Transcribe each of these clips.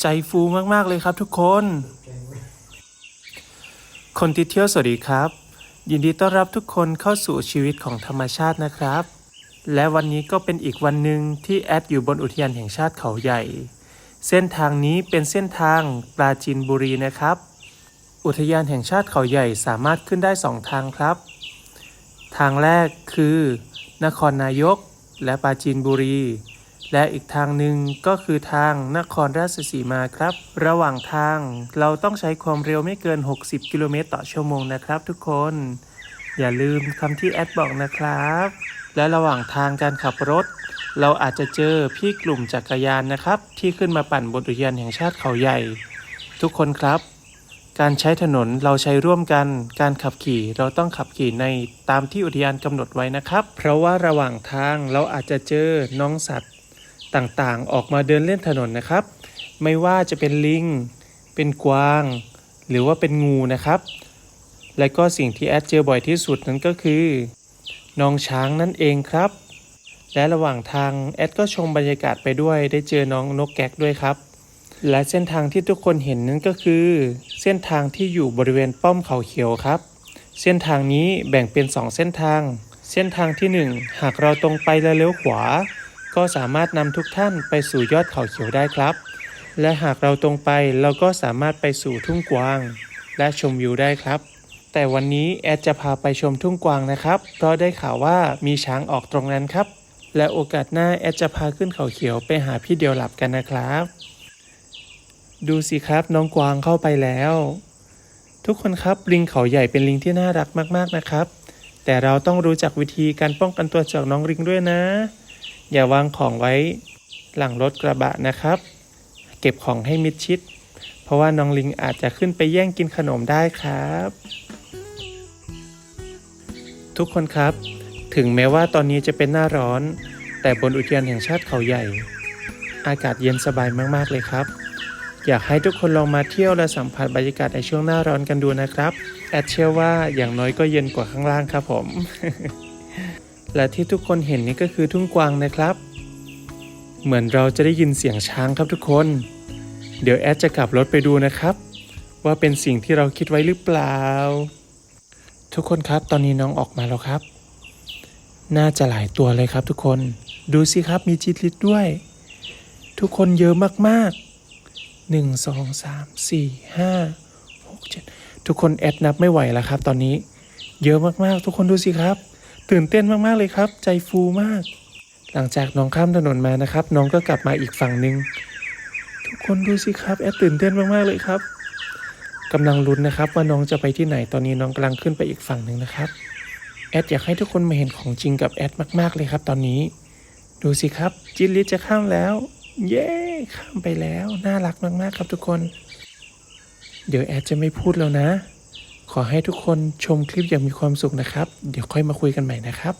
ใจฟูมาก ๆ เลยครับทุกคน คนที่เที่ยวสวัสดีครับ ยินดีต้อนรับทุกคนเข้าสู่ชีวิตของธรรมชาตินะครับ และวันนี้ก็เป็นอีกวันหนึ่งที่แอดอยู่บนอุทยานแห่งชาติเขาใหญ่ เส้นทางนี้เป็นเส้นทางปราจีนบุรีนะครับ อุทยานแห่งชาติเขาใหญ่สามารถขึ้นได้สองทางครับ ทางแรกคือ นครนายกและปราจีนบุรี และอีกทางหนึ่งก็คือทางนครราชสีมาครับ ระหว่างทางเราต้องใช้ความเร็วไม่เกิน 60 กิโลเมตรต่อชั่วโมงนะครับทุกคน อย่าลืมคำที่แอดบอกนะครับ และระหว่างทางการขับรถ เราอาจจะเจอพี่กลุ่มจักรยานนะครับ ที่ขึ้นมาปั่นบนอุทยานแห่งชาติเขาใหญ่ ทุกคนครับ การใช้ถนนเราใช้ร่วมกัน การขับขี่เราต้องขับขี่ในตามที่อุทยานกำหนดไว้นะครับ เพราะว่าระหว่างทางเราอาจจะเจอน้องสัตว์ ต่างๆ ออกมาเดินเล่นถนนนะครับ ไม่ว่าจะเป็นลิง เป็นกวาง หรือว่าเป็นงูนะครับ และก็สิ่งที่แอดเจอบ่อยที่สุดนั้นก็คือน้องช้างนั่นเองครับ และระหว่างทางแอดก็ชมบรรยากาศไปด้วยได้เจอน้องนกแก๊กด้วยครับ และเส้นทางที่ทุกคนเห็นนั้นก็คือ เส้นทางที่อยู่บริเวณป้อมเขาเขียวครับ เส้นทางนี้แบ่งเป็น 2 เส้นทาง เส้นทางที่ 1 หากเราตรงไปและเลี้ยวขวา ก็สามารถนำทุกท่านไปสู่ยอดเขาเขียวได้ครับ และหากเราตรงไปเราก็สามารถไปสู่ทุ่งกวาง และชมวิวได้ครับ แต่วันนี้แอดจะพาไปชมทุ่งกวางนะครับ เพราะได้ข่าวว่ามีช้างออกตรงนั้นครับ และโอกาสหน้าแอดจะพาขึ้นเขาเขียวไปหาพี่เดียวหลับกันนะครับ ดูสิครับน้องกวางเข้าไปแล้ว ทุกคนครับลิงเขาใหญ่เป็นลิงที่น่ารักมากๆนะครับแต่เราต้องรู้จักวิธีการป้องกันตัวจากน้องลิงด้วยนะ อย่าวางของไว้หลังรถกระบะนะครับ เก็บของให้มิดชิด เพราะว่าน้องลิงอาจจะขึ้นไปแย่งกินขนมได้ครับ ทุกคนครับ ถึงแม้ว่าตอนนี้จะเป็นหน้าร้อน แต่บนอุทยานแห่งชาติเขาใหญ่ อากาศเย็นสบายมากๆเลยครับ อยากให้ทุกคนลองมาเที่ยวและสัมผัสบรรยากาศในช่วงหน้าร้อนกันดูนะครับ แอดเชื่อว่าอย่างน้อยก็เย็นกว่าข้างล่างครับผม และที่ทุกคนเห็นนี่ก็คือทุ่งกวางนะครับ เหมือนเราจะได้ยินเสียงช้างครับทุกคน เดี๋ยวแอดจะกลับรถไปดูนะครับ ว่าเป็นสิ่งที่เราคิดไว้หรือเปล่า ทุกคนครับตอนนี้น้องออกมาแล้วครับ น่าจะหลายตัวเลยครับทุกคน ดูสิครับมีจิตลิดด้วย ทุกคนเยอะมากๆหนึ่งสองสามสี่ห้าหกเจ็ดทุกคนแอดนับไม่ไหวแล้วครับ ตอนนี้ เยอะมากๆ ทุกคนดูสิครับ ตื่นเต้นมาก ๆ เลยครับ ใจฟูมาก หลังจากน้องข้ามถนนมานะครับ น้องก็กลับมาอีกฝั่งหนึ่งทุกคนดูสิครับแอดตื่นเต้นมาก ๆ เลยครับกำลังลุ้นนะครับ ว่าน้องจะไปที่ไหนตอนนี้น้องกำลังขึ้นไปอีกฝั่งหนึ่งนะครับแอดอยากให้ทุกคนมาเห็นของจริงกับแอดมาก ๆ เลยครับ ตอนนี้ ดูสิครับจิลลิสจะข้ามแล้ว เย้ข้ามไปแล้ว น่ารักมาก ๆ ครับทุกคน เดี๋ยวแอดจะไม่พูดแล้วนะ ขอให้ทุกคนชมคลิปอย่างมีความสุขนะครับ เดี๋ยวค่อยมาคุยกันใหม่นะครับ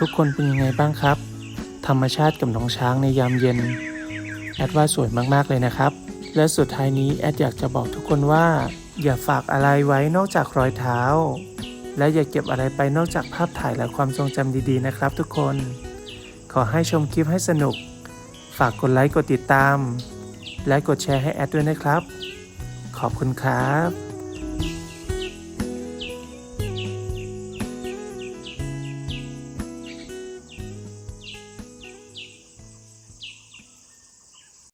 ทุกคนเป็นยังไงบ้างครับ ธรรมชาติกับน้องช้างในยามเย็น แอดว่าสวยมากๆเลยนะครับ และสุดท้ายนี้แอดอยากจะบอกทุกคนว่า อย่าฝากอะไรไว้นอกจากรอยเท้า และอย่าเก็บอะไรไปนอกจากภาพถ่ายและความทรงจำดีๆนะครับ ทุกคน ขอให้ชมคลิปให้สนุก ฝากกดไลค์กดติดตาม และกดแชร์ให้แอดด้วยนะครับ ขอบคุณครับ